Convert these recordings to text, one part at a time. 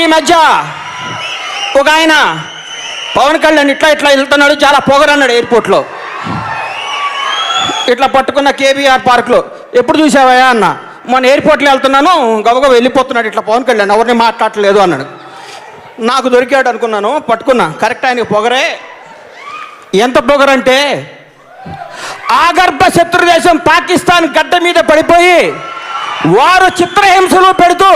ఈ మధ్య ఒక ఆయన పవన్ కళ్యాణ్ ఇట్లా ఇట్లా వెళ్తున్నాడు చాలా పొగరన్నాడు ఎయిర్పోర్ట్లో. ఇట్లా పట్టుకున్న కేబీఆర్ పార్క్లో. ఎప్పుడు చూసావయా అన్న? మొన్న ఎయిర్పోర్ట్లో వెళ్తున్నాను గబగబ వెళ్ళిపోతున్నాడు ఇట్లా పవన్ కళ్యాణ్ ఎవరిని మాట్లాడట్లేదు అన్నాడు. నాకు దొరికాడు అనుకున్నాను పట్టుకున్నా. కరెక్ట్ ఆయనకి పొగరే. ఎంత పొగరంటే ఆగర్భ శత్రు దేశం పాకిస్తాన్ గడ్డ మీద పడిపోయి వారు చిత్రహింసలు పెడుతూ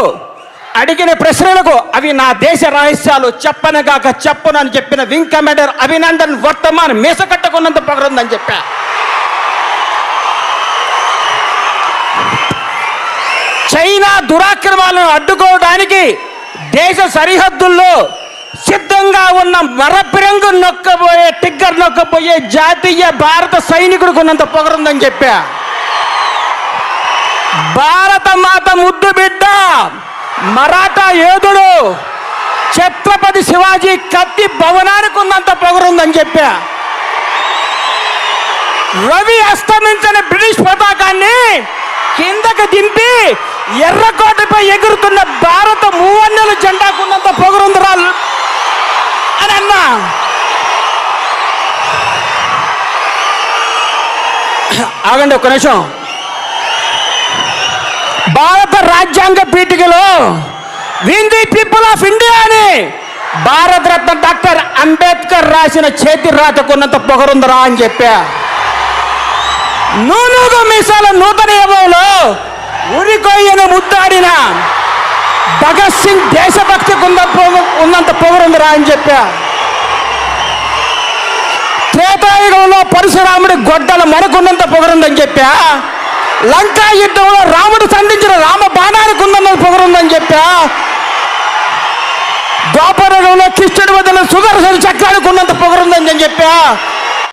అడిగిన ప్రశ్నలకు అవి నా దేశ రహస్యాలు చెప్పనగాక చెప్పను అని చెప్పిన వింగ్ కమాండర్ అభినందన్ వర్తమాన్ మీస కట్టుకున్నంత పొగరుందని చెప్పా. చైనా దురాక్రమాలను అడ్డుకోవడానికి దేశ సరిహద్దుల్లో సిద్ధంగా ఉన్న మరపిరంగు నొక్కబోయే టిగ్గర్ నొక్కబోయే జాతీయ భారత సైనికుడికి ఉన్నంత పొగరుందని చెప్పా. భారత మాత ముద్దు బిడ్డ! మరాఠా యోధుడు ఛత్రపతి శివాజీ కత్తి భవనానికి ఉన్నంత పొగరుందని చెప్పా. రవి అస్తమించిన బ్రిటిష్ పతాకాన్ని కిందకి దింపి ఎర్రకోటపై ఎగురుతున్న భారత మూవన్నెల జెండాకున్నంత పొగరుందిరా. అని అన్నా. ఆగండి ఒక్క నిమిషం. భారత రాజ్యాంగ పీఠికలో we the people of India అని భారతరత్న డాక్టర్ అంబేద్కర్ రాసిన చేతి రాతకున్నంత పొగరుందరా అని చెప్పా. నూనూగు మీసాల నూతన ఏమోలో ఉరికొయ్యను ముద్దాడిన భగత్ సింగ్ దేశభక్తికి ఉన్న ఉన్నంత పొగరుందిరా అని చెప్పా. త్రేతాయుగంలో పరశురాముడి గొడ్డల మరకున్నంత పొగరుందని చెప్పా. లంకా యుద్ధంలో రాముడు సంధించిన రామ బాణానికి ఉందన్న పొగరుందని చెప్పా. ద్వాపరయుగంలో కృష్ణుడి వద్దల సుదర్శన చక్రానికి ఉన్నంత పొగరుందని చెప్పా.